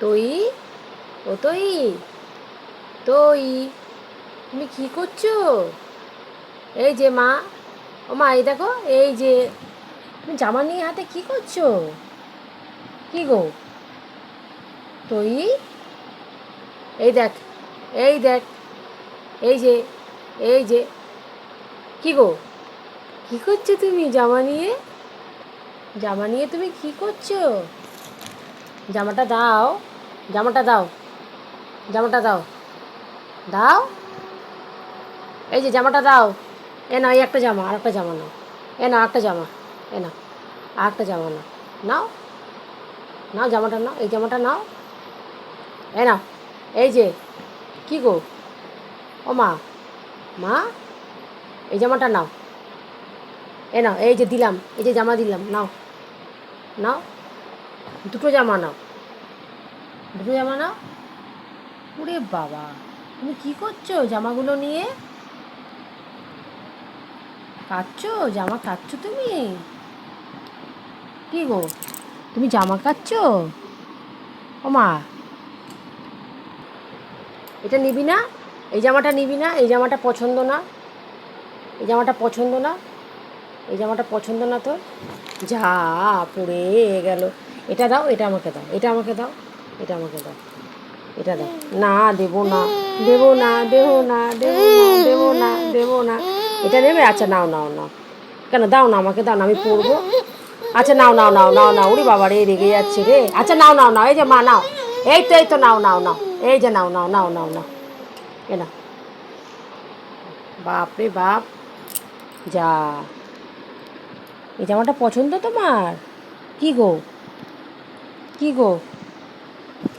তই ও তই তই তুমি কি করছ? এই যে মা, ও মা, এই দেখো, এই যে, তুমি জামা নিয়ে হাতে কি করছ? কি গো? তই এই দেখ এই দেখ, এই যে এই যে, কি গো? কি করছ তুমি জামা নিয়ে? জামা নিয়ে তুমি কি করছ? জামাটা দাও। জামাটা দাও। জামাটা দাও। দাও। এই যে জামাটা দাও। এ না এই একটা জামা আর একটা জামা নাও। এ না একটা জামা, এ না আর একটা জামা নাও। নাও। নাও জামাটা, নাও, এই জামাটা নাও। এ নাও। এই যে, কি গো? ও মা মা, এই জামাটা নাও। এ নাও, এই যে দিলাম, এই যে জামা দিলাম, নাও। নাও। দুটো জামা নাও। দুটো জামা নাও ওরে বাবা, তুমি কি করছ জামাগুলো নিয়ে? কাচ্ছো জামা কাচ্ছো তুমি? কি গো, তুমি জামা কাচ্ছো ও মা, এটা নিবি না? এই জামাটা নিবি না? এই জামাটা পছন্দ না? এই জামাটা পছন্দ না? এই জামাটা পছন্দ না তোর? যা পড়ে গেল। এটা দাও, এটা আমাকে দাও, এটা আমাকে দাও। এটা আমাকে দাও। এটা দাও। না, দেবো না। দেবো না দেবো না দেবো না দেবো না দেবো না। এটা নেবে? আচ্ছা নাও নাও নাও। কেন, দাও না আমাকে, দাও না, আমি পড়ব আচ্ছা নাও নাও নাও নাও নাও। উড়ি বাবা রে রেগে যাচ্ছে রে। আচ্ছা নাও নাও নাও। এই যে, মা, নাও। এই তো এই তো, নাও নাও নাও। এই যে, নাও নাও নাও নাও নাও। এ না বাপ রে বাপ। যা। এই জামাটা পছন্দ তোমার? কি গো? কি গো?